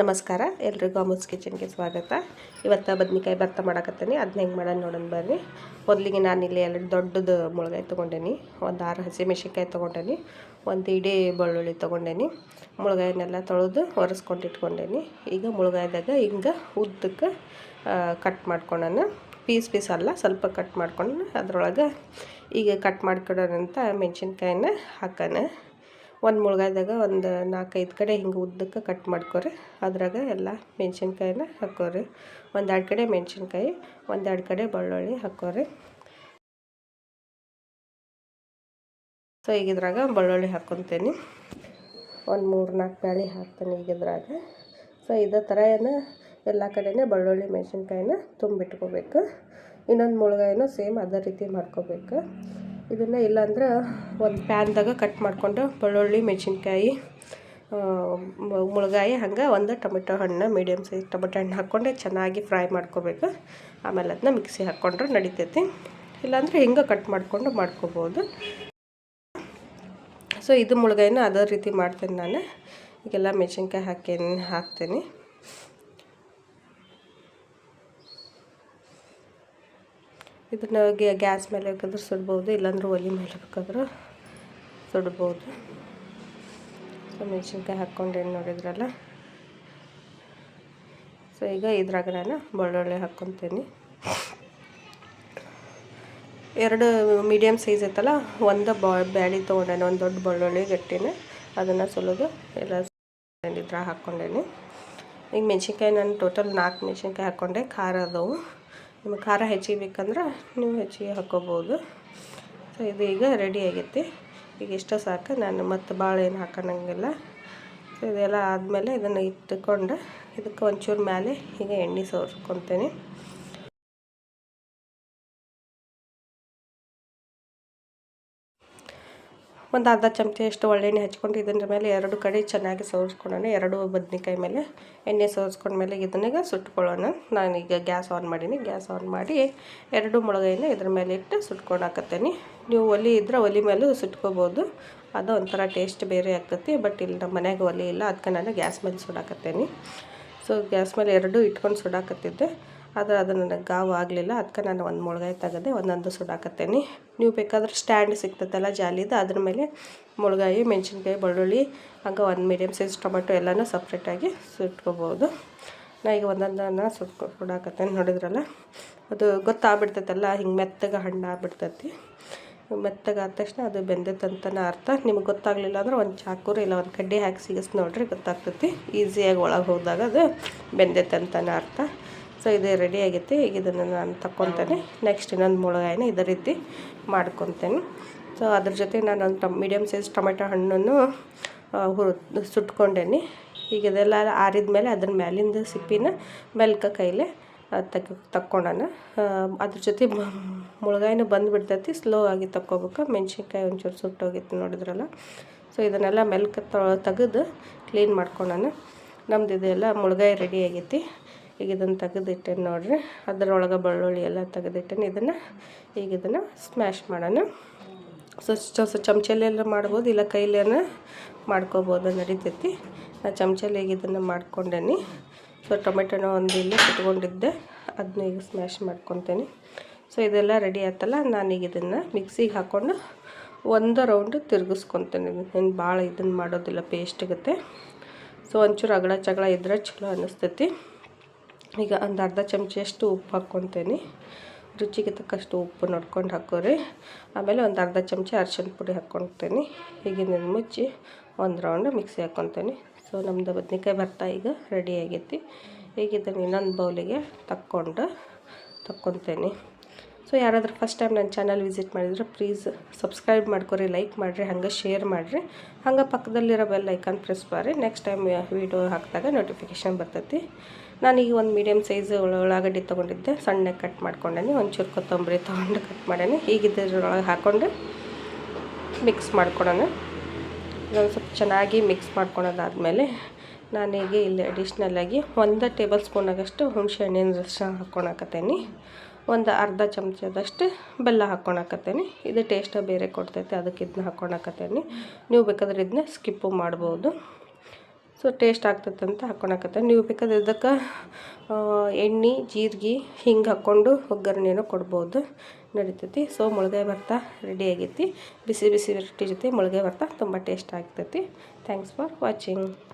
ನಮಸ್ಕಾರ, ಎಲ್ರಿಗೂ ಅಮೂಸ್ ಕಿಚನ್ಗೆ ಸ್ವಾಗತ. ಇವತ್ತು ಬದ್ನಿಕಾಯಿ ಭರ್ತ ಮಾಡಕತ್ತೀನಿ ಅದನ್ನ ಹೆಂಗೆ ಮಾಡೋಣ ನೋಡೋಣ ಬರ್ರಿ ಮೊದಲಿಗೆ ನಾನು ಇಲ್ಲಿ ಎರಡು ದೊಡ್ಡದು ಮುಳುಗಾಯಿ ತೊಗೊಂಡೇನಿ, ಒಂದು ಆರು ಹಸಿಮೆಣ್ಸಿನ್ಕಾಯಿ ತೊಗೊಂಡೇನಿ, ಒಂದು ಇಡೀ ಬೆಳ್ಳುಳ್ಳಿ ತೊಗೊಂಡೇನಿ, ಮುಳುಗಾಯಿನೆಲ್ಲ ತೊಳೆದು ಒರೆಸ್ಕೊಂಡು ಇಟ್ಕೊಂಡೇನಿ. ಈಗ ಮುಳುಗಾಯ್ದಾಗ ಹಿಂಗೆ ಉದ್ದಕ್ಕೆ ಕಟ್ ಮಾಡ್ಕೊಳ್ಳೋಣ ಪೀಸ್ ಪೀಸ್ ಅಲ್ಲ, ಸ್ವಲ್ಪ ಕಟ್ ಮಾಡ್ಕೊಂಡು ಅದರೊಳಗೆ ಈಗ ಕಟ್ ಮಾಡ್ಕೊಡೋಣಂತ ಮೆಣಸಿನ್ಕಾಯಿನ ಹಾಕೋಣ. ಒಂದು ಮುಳುಗಾಯ್ದಾಗ ಒಂದು ನಾಲ್ಕೈದು ಕಡೆ ಹಿಂಗೆ ಉದ್ದಕ್ಕೆ ಕಟ್ ಮಾಡ್ಕೊರಿ. ಅದ್ರಾಗ ಎಲ್ಲ ಮೆಣಸಿನ್ಕಾಯಿನ ಹಾಕೋರಿ. ಒಂದೆರಡು ಕಡೆ ಮೆಣಸಿನ್ಕಾಯಿ, ಒಂದೆರಡು ಕಡೆ ಬೆಳ್ಳುಳ್ಳಿ ಹಾಕೋರಿ. ಸೊ ಈಗ ಇದ್ರಾಗ ಬೆಳ್ಳುಳ್ಳಿ ಹಾಕ್ಕೊತೀನಿ ಒಂದು ಮೂರು ನಾಲ್ಕು ಬ್ಯಾಳಿ ಹಾಕ್ತೀನಿ ಈಗ ಇದ್ರಾಗ. ಸೊ ಇದೇ ಥರ ಏನು ಎಲ್ಲ ಕಡೆನೇ ಬೆಳ್ಳುಳ್ಳಿ, ಮೆಣಸಿನ್ಕಾಯಿನ ತುಂಬಿಟ್ಕೋಬೇಕು. ಇನ್ನೊಂದು ಮುಳುಗಾಯಿನೂ ಸೇಮ್ ಅದೇ ರೀತಿ ಮಾಡ್ಕೋಬೇಕು. ಇದನ್ನು ಇಲ್ಲಾಂದ್ರೆ ಒಂದು ಪ್ಯಾನ್ದಾಗ ಕಟ್ ಮಾಡಿಕೊಂಡು ಬೆಳ್ಳುಳ್ಳಿ, ಮೆಣಸಿನ್ಕಾಯಿ ಮುಳುಗಾಯಿ ಹಂಗೆ ಒಂದು ಟೊಮೆಟೊ ಹಣ್ಣು ಮೀಡಿಯಮ್ ಸೈಜ್ ಟೊಮೆಟೊ ಹಣ್ಣು ಹಾಕ್ಕೊಂಡೆ ಚೆನ್ನಾಗಿ ಫ್ರೈ ಮಾಡ್ಕೋಬೇಕು. ಆಮೇಲೆ ಅದನ್ನ ಮಿಕ್ಸಿ ಹಾಕ್ಕೊಂಡ್ರೆ ನಡಿತೈತಿ. ಇಲ್ಲಾಂದರೆ ಹಿಂಗೆ ಕಟ್ ಮಾಡಿಕೊಂಡು ಮಾಡ್ಕೋಬೋದು. ಸೊ ಇದು ಮುಳುಗಾಯಿನ ಅದೇ ರೀತಿ ಮಾಡ್ತೇನೆ ನಾನು. ಈಗೆಲ್ಲ ಮೆಣಸಿನ್ಕಾಯಿ ಹಾಕಿ ಹಾಕ್ತೀನಿ. ಇದನ್ನು ಗ್ಯಾಸ್ ಮೇಲೆ ಬೇಕಾದ್ರೆ ಸುಡ್ಬೋದು, ಇಲ್ಲಾಂದ್ರೆ ಒಲೆ ಮೇಲೆ ಬೇಕಾದ್ರೆ ಸುಡ್ಬೋದು. ಸೊ, ಮೆಣಸಿನ್ಕಾಯಿ ಹಾಕ್ಕೊಂಡೇನು ನೋಡಿದ್ರಲ್ಲ? ಸೊ, ಈಗ ಇದ್ರಾಗ ನಾನು ಬೆಳ್ಳುಳ್ಳಿ ಹಾಕ್ಕೊತೀನಿ. ಎರಡು ಮೀಡಿಯಮ್ ಸೈಜ್ ಐತಲ್ಲ, ಒಂದು ಬಾ, ಬ್ಯಾಳಿ ತೊಗೊಂಡೇನೆ, ಒಂದು ದೊಡ್ಡ ಬೆಳ್ಳುಳ್ಳಿ ಗಟ್ಟಿನ, ಅದನ್ನು ಸುಲಿದು ಎಲ್ಲ ಇದ್ರಾಗ ಹಾಕ್ಕೊಂಡೇನೆ. ಈಗ ಮೆಣಸಿನ್ಕಾಯಿ ನಾನು ಟೋಟಲ್ ನಾಲ್ಕು ಮೆಣಸಿನ್ಕಾಯಿ ಹಾಕ್ಕೊಂಡೆ, ಖಾರ ಅದವು. ನಿಮಗೆ ಖಾರ ಹೆಚ್ಚಿಗೆ ಬೇಕಂದ್ರೆ ನೀವು ಹೆಚ್ಚಿಗೆ ಹಾಕ್ಕೋಬೋದು. ಸೊ ಇದು ಈಗ ರೆಡಿ ಆಗೈತಿ. ಈಗ ಇಷ್ಟ ಸಾಕು, ನಾನು ಮತ್ತು ಭಾಳ ಏನು ಹಾಕೋಣಂಗಿಲ್ಲ ಸೊ ಇದೆಲ್ಲ ಆದಮೇಲೆ ಇದನ್ನು ಇಟ್ಟುಕೊಂಡು ಇದಕ್ಕೆ ಒಂಚೂರು ಮೇಲೆ ಈಗ ಎಣ್ಣೆ ಸೋರ್ಸ್ಕೊತೀನಿ. ಒಂದು ಅರ್ಧ ಚಮಚೆಯಷ್ಟು ಒಳ್ಳೆಣ್ಣೆ ಹಚ್ಕೊಂಡು ಇದರ ಮೇಲೆ ಎರಡು ಕಡೆ ಚೆನ್ನಾಗಿ ಸೋರಿಸ್ಕೊಳ್ಳೋಣ ಎರಡು ಬದ್ನಿಕಾಯಿ ಮೇಲೆ ಎಣ್ಣೆ ಸೋರಿಸ್ಕೊಂಡ್ಮೇಲೆ ಇದನ್ನೀಗ ಸುಟ್ಕೊಳ್ಳೋಣ. ನಾನೀಗ ಗ್ಯಾಸ್ ಆನ್ ಮಾಡೀನಿ. ಗ್ಯಾಸ್ ಆನ್ ಮಾಡಿ ಎರಡು ಮೊಳಗೈನ ಇದ್ರ ಮೇಲೆ ಇಟ್ಟು ಸುಟ್ಕೊಂಡು ನೀವು ಒಲೆ ಇದ್ರೆ ಒಲೆ ಮೇಲೂ ಸುಟ್ಕೋಬೋದು. ಅದು ಒಂಥರ ಟೇಸ್ಟ್ ಬೇರೆ ಆಗ್ತೈತಿ, ಬಟ್ ಇಲ್ಲಿ ನಮ್ಮ ಮನೆಯಾಗ ಒಲೆ ಇಲ್ಲ. ಅದಕ್ಕೆ ನಾನು ಗ್ಯಾಸ್ ಮೇಲೆ ಸುಡಾಕತ್ತೇನೆ. ಸೊ, ಗ್ಯಾಸ್ ಮೇಲೆ ಎರಡು ಇಟ್ಕೊಂಡು ಸುಡಾಕತ್ತಿದ್ದೆ. ಆದರೆ ಅದು ನನಗೆ ಗಾವು ಆಗಲಿಲ್ಲ. ಅದಕ್ಕೆ ನಾನು ಒಂದು ಮುಳುಗಾಯಿ ತೆಗೆದೆ ಒಂದೊಂದು ಸುಡಾಕತ್ತೇನೆ ನೀವು ಬೇಕಾದ್ರೆ ಸ್ಟ್ಯಾಂಡ್ ಸಿಗ್ತದಲ್ಲ ಜಾಲಿದು, ಅದ್ರ ಮೇಲೆ ಮುಳುಗಾಯಿ, ಮೆಣಸಿನ್ಕಾಯಿ, ಬೆಳ್ಳುಳ್ಳಿ, ಹಾಗೆ ಒಂದು ಮೀಡಿಯಮ್ ಸೈಜ್ ಟೊಮೆಟೊ ಎಲ್ಲನೂ ಸಪ್ರೇಟಾಗಿ ಸುಟ್ಕೋಬೋದು. ನಾ ಈಗ ಒಂದೊಂದನ್ನು ಸುಟ್ಕೊ ಸುಡಾಕತ್ತೇನೆ ನೋಡಿದ್ರಲ್ಲ? ಅದು ಗೊತ್ತಾಗ್ಬಿಡ್ತೈತಲ್ಲ, ಹಿಂಗೆ ಮೆತ್ತಗೆ ಹಣ್ಣು ಆಗ್ಬಿಡ್ತೈತಿ. ಮೆತ್ತಗೆ ಆದ ತಕ್ಷಣ ಅದು ಬೆಂದೈತಂತನ ಅರ್ಥ. ನಿಮ್ಗೆ ಗೊತ್ತಾಗಲಿಲ್ಲ ಅಂದ್ರೆ ಒಂದು ಚಾಕೂರು ಇಲ್ಲ ಒಂದು ಕಡ್ಡಿ ಹಾಕಿ ಸಿಗಿಸ್ ನೋಡ್ರಿ ಗೊತ್ತಾಗ್ತೈತಿ. ಈಸಿಯಾಗಿ ಒಳಗೆ ಹೋದಾಗ ಅದು ಬೆಂದೈತಂತನ ಅರ್ಥ. ಸೊ ಇದು ರೆಡಿ ಆಗೈತಿ. ಈಗ ಇದನ್ನು ನಾನು ತಕ್ಕೊತೇನೆ. ನೆಕ್ಸ್ಟ್ ಇನ್ನೊಂದು ಮುಳುಗಾಯಿನ ಇದೇ ರೀತಿ ಮಾಡ್ಕೊತೇನೆ. ಸೊ ಅದ್ರ ಜೊತೆ ನಾನು ಒಂದು ಟಮ್ ಮೀಡಿಯಮ್ ಸೈಜ್ ಟೊಮೆಟೊ ಹಣ್ಣನ್ನು ಹುರು ಸುಟ್ಕೊಂಡೇನಿ. ಈಗ ಇದೆಲ್ಲ ಆರಿದ ಮೇಲೆ ಅದ್ರ ಮ್ಯಾಲಿಂದ ಸಿಪ್ಪಿನ ಮೆಲ್ಕ ಕೈಲೇ ತಕ್ಕ ತಕ್ಕೊಂಡಾನ ಅದ್ರ ಜೊತೆ ಮುಳುಗಾಯಿನೂ ಬಂದುಬಿಡ್ತೈತಿ. ಸ್ಲೋ ಆಗಿ ತಕ್ಕೋಬೇಕು. ಮೆಣ್ಸಿನ್ಕಾಯಿ ಒಂಚೂರು ಸುಟ್ಟೋಗಿತ್ತು ನೋಡಿದ್ರಲ್ಲ. ಸೊ ಇದನ್ನೆಲ್ಲ ಮೆಲ್ಕ ತೆಗೆದು ಕ್ಲೀನ್ ಮಾಡ್ಕೊಂಡಾನ ನಮ್ದು ಇದೆಲ್ಲ ಮುಳುಗಾಯಿ ರೆಡಿ ಆಗೈತಿ. ಈಗ ಇದನ್ನು ತೆಗೆದಿಟ್ಟೇನೆ ನೋಡಿರಿ. ಅದರೊಳಗೆ ಬೆಳ್ಳುಳ್ಳಿ ಎಲ್ಲ ತೆಗೆದಿಟ್ಟೇನೆ. ಇದನ್ನು ಈಗ ಇದನ್ನು ಸ್ಮ್ಯಾಶ್ ಮಾಡೋಣ. ಸೊ ಚಮಚಲೆಲ್ಲ ಮಾಡ್ಬೋದು, ಇಲ್ಲ ಕೈಲೇನ ಮಾಡ್ಕೋಬೋದು ನಡೀತೈತಿ. ನಾ ಚಮಚಲ್ಲಿ ಈಗ ಇದನ್ನು ಮಾಡ್ಕೊಂಡೇನಿ. ಸೊ ಟೊಮೆಟೊನ ಒಂದು ಇಲ್ಲಿ ಕಿಟ್ಕೊಂಡಿದ್ದೆ ಅದನ್ನ ಈಗ ಸ್ಮ್ಯಾಶ್ ಮಾಡ್ಕೊತೇನೆ. ಸೊ ಇದೆಲ್ಲ ರೆಡಿ ಆಯ್ತಲ್ಲ ನಾನೀಗ ಇದನ್ನು ಮಿಕ್ಸಿಗೆ ಹಾಕ್ಕೊಂಡು ಒಂದು ರೌಂಡು ತಿರುಗಿಸ್ಕೊತೇನೆ. ಏನು ಭಾಳ ಇದನ್ನು ಮಾಡೋದಿಲ್ಲ ಪೇಸ್ಟ್ ಆಗುತ್ತೆ ಸೊ ಒಂಚೂರು ಅಗಳ ಚಗಳ ಇದ್ರೆ ಚಲೋ ಅನ್ನಿಸ್ತೈತಿ ಈಗ ಒಂದು ಅರ್ಧ ಚಮಚಷ್ಟು ಉಪ್ಪು ಹಾಕ್ಕೊತೇನೆ. ರುಚಿಗೆ ತಕ್ಕಷ್ಟು ಉಪ್ಪು ನೋಡ್ಕೊಂಡು ಹಾಕೋರಿ. ಆಮೇಲೆ ಒಂದು ಅರ್ಧ ಚಮಚ ಅರ್ಶಿನ ಪುಡಿ ಹಾಕ್ಕೊತೇನೆ. ಹೀಗೆ ಮುಚ್ಚಿ ಒಂದು ರೌಂಡ್ ಮಿಕ್ಸಿ ಹಾಕ್ಕೊತೇನೆ. ಸೊ ನಮ್ಮದು ಬದ್ನಿಕಾಯಿ ಭರ್ತಾ ಈಗ ರೆಡಿ ಆಗೈತಿ. ಈಗ ಇದನ್ನು ಇನ್ನೊಂದು ಬೌಲಿಗೆ ತಕ್ಕೊಂಡು ತಕ್ಕೊತೇನೆ. ಸೊ ಯಾರಾದರೂ ಫಸ್ಟ್ ಟೈಮ್ ನನ್ನ ಚಾನಲ್ ವಿಸಿಟ್ ಮಾಡಿದ್ರೆ ಪ್ಲೀಸ್ ಸಬ್ಸ್ಕ್ರೈಬ್ ಮಾಡ್ಕೊರಿ ಲೈಕ್ ಮಾಡಿರಿ, ಹಂಗೆ ಶೇರ್ ಮಾಡಿರಿ. ಹಂಗೆ ಪಕ್ಕದಲ್ಲಿರೋ ಬೆಲ್ ಐಕಾನ್ ಪ್ರೆಸ್ ಮಾಡಿರಿ ನೆಕ್ಸ್ಟ್ ಟೈಮ್ ವೀಡಿಯೋ ಹಾಕಿದಾಗ ನೋಟಿಫಿಕೇಶನ್ ಬರ್ತೈತಿ. ನಾನೀಗ ಒಂದು ಮೀಡಿಯಮ್ ಸೈಜ್ ಉಳ್ಳಾಗಡ್ಡಿ ತೊಗೊಂಡಿದ್ದೆ, ಸಣ್ಣಗೆ ಕಟ್ ಮಾಡ್ಕೊಂಡೇನಿ, ಒಂಚೂರು ಕೊತ್ತಂಬರಿ ತೊಗೊಂಡು ಕಟ್ ಮಾಡೇನಿ. ಈಗ ಇದ್ರೊಳಗೆ ಹಾಕ್ಕೊಂಡು ಮಿಕ್ಸ್ ಮಾಡ್ಕೊಡೋಣ ಇದೊಂದು ಸ್ವಲ್ಪ ಚೆನ್ನಾಗಿ ಮಿಕ್ಸ್ ಮಾಡ್ಕೊಳೋದಾದಮೇಲೆ ನಾನೀಗ ಇಲ್ಲಿ ಅಡಿಷ್ನಲ್ಲಾಗಿ ಒಂದು ಟೇಬಲ್ ಸ್ಪೂನಾಗಷ್ಟು ಹುಣಸೆ ಹಣ್ಣಿನ ರಸ ಹಾಕ್ಕೊಳಕತ್ತೇನೆ ಒಂದು ಅರ್ಧ ಚಮಚದಷ್ಟು ಬೆಲ್ಲ ಹಾಕ್ಕೊಳಕತ್ತೇನೆ. ಇದು ಟೇಸ್ಟ್ ಬೇರೆ ಕೊಡ್ತೈತೆ, ಅದಕ್ಕೆ ಇದನ್ನ ಹಾಕ್ಕೊಳಕತ್ತೇನೆ. ನೀವು ಬೇಕಾದ್ರೆ ಇದನ್ನ ಸ್ಕಿಪ್ಪು ಮಾಡ್ಬೋದು. ಸೊ, ಟೇಸ್ಟ್ ಆಗ್ತೈತೆ ಅಂತ ಹಾಕ್ಕೊಳಕತ್ತೆ ನೀವು ಬೇಕಾದ್ರೆ ಇದಕ್ಕೆ ಎಣ್ಣೆ, ಜೀರಿಗೆ ಹಿಂಗೆ ಹಾಕ್ಕೊಂಡು ಒಗ್ಗರಣೆನೂ ಕೊಡ್ಬೋದು. ನಡೀತೈತಿ. ಸೊ ಮುಳುಗಾಯಿ ಭರ್ತಾ ರೆಡಿ ಆಗೈತಿ. ಬಿಸಿ ಬಿಸಿ ರೊಟ್ಟಿ ಜೊತೆ ಮುಳುಗಾಯಿ ಭರ್ತಾ ತುಂಬ ಟೇಸ್ಟ್ ಆಗ್ತೈತಿ. Thanks for watching